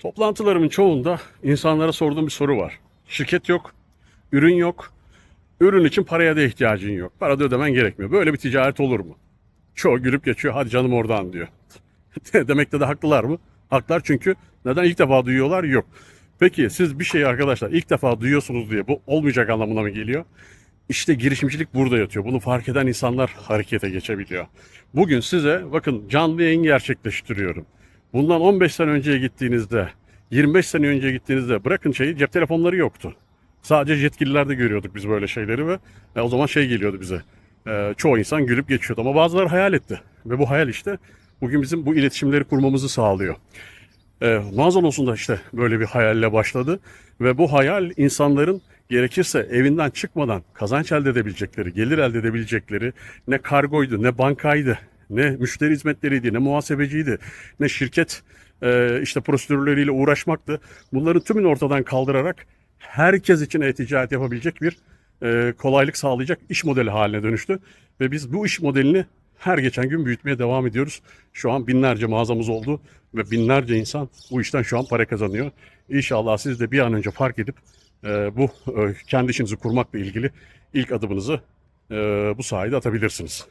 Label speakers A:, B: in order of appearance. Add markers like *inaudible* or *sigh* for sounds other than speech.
A: Toplantılarımın çoğunda insanlara sorduğum bir soru var. Şirket yok, ürün yok, ürün için paraya da ihtiyacın yok. Para da ödemen gerekmiyor. Böyle bir ticaret olur mu? Çoğu gülüp geçiyor. Hadi canım oradan diyor. *laughs* Demekte de haklılar mı? Haklar çünkü neden ilk defa duyuyorlar? Yok. Peki siz bir şeyi arkadaşlar ilk defa duyuyorsunuz diye bu olmayacak anlamına mı geliyor? İşte girişimcilik burada yatıyor. Bunu fark eden insanlar harekete geçebiliyor. Bugün size bakın canlı yayın gerçekleştiriyorum. Bundan 15 sene önceye gittiğinizde, 25 sene önceye gittiğinizde bırakın şeyi cep telefonları yoktu. Sadece yetkililerde görüyorduk biz böyle şeyleri ve e, o zaman şey geliyordu bize. E, çoğu insan gülüp geçiyordu ama bazıları hayal etti. Ve bu hayal işte bugün bizim bu iletişimleri kurmamızı sağlıyor. E, Mazanos'un da işte böyle bir hayalle başladı ve bu hayal insanların gerekirse evinden çıkmadan kazanç elde edebilecekleri, gelir elde edebilecekleri ne kargoydu, ne bankaydı, ne müşteri hizmetleriydi, ne muhasebeciydi, ne şirket e, işte prosedürleriyle uğraşmaktı. Bunların tümünü ortadan kaldırarak herkes için e-ticaret yapabilecek bir e, kolaylık sağlayacak iş modeli haline dönüştü. Ve biz bu iş modelini her geçen gün büyütmeye devam ediyoruz. Şu an binlerce mağazamız oldu ve binlerce insan bu işten şu an para kazanıyor. İnşallah siz de bir an önce fark edip e, bu e, kendi işinizi kurmakla ilgili ilk adımınızı e, bu sayede atabilirsiniz.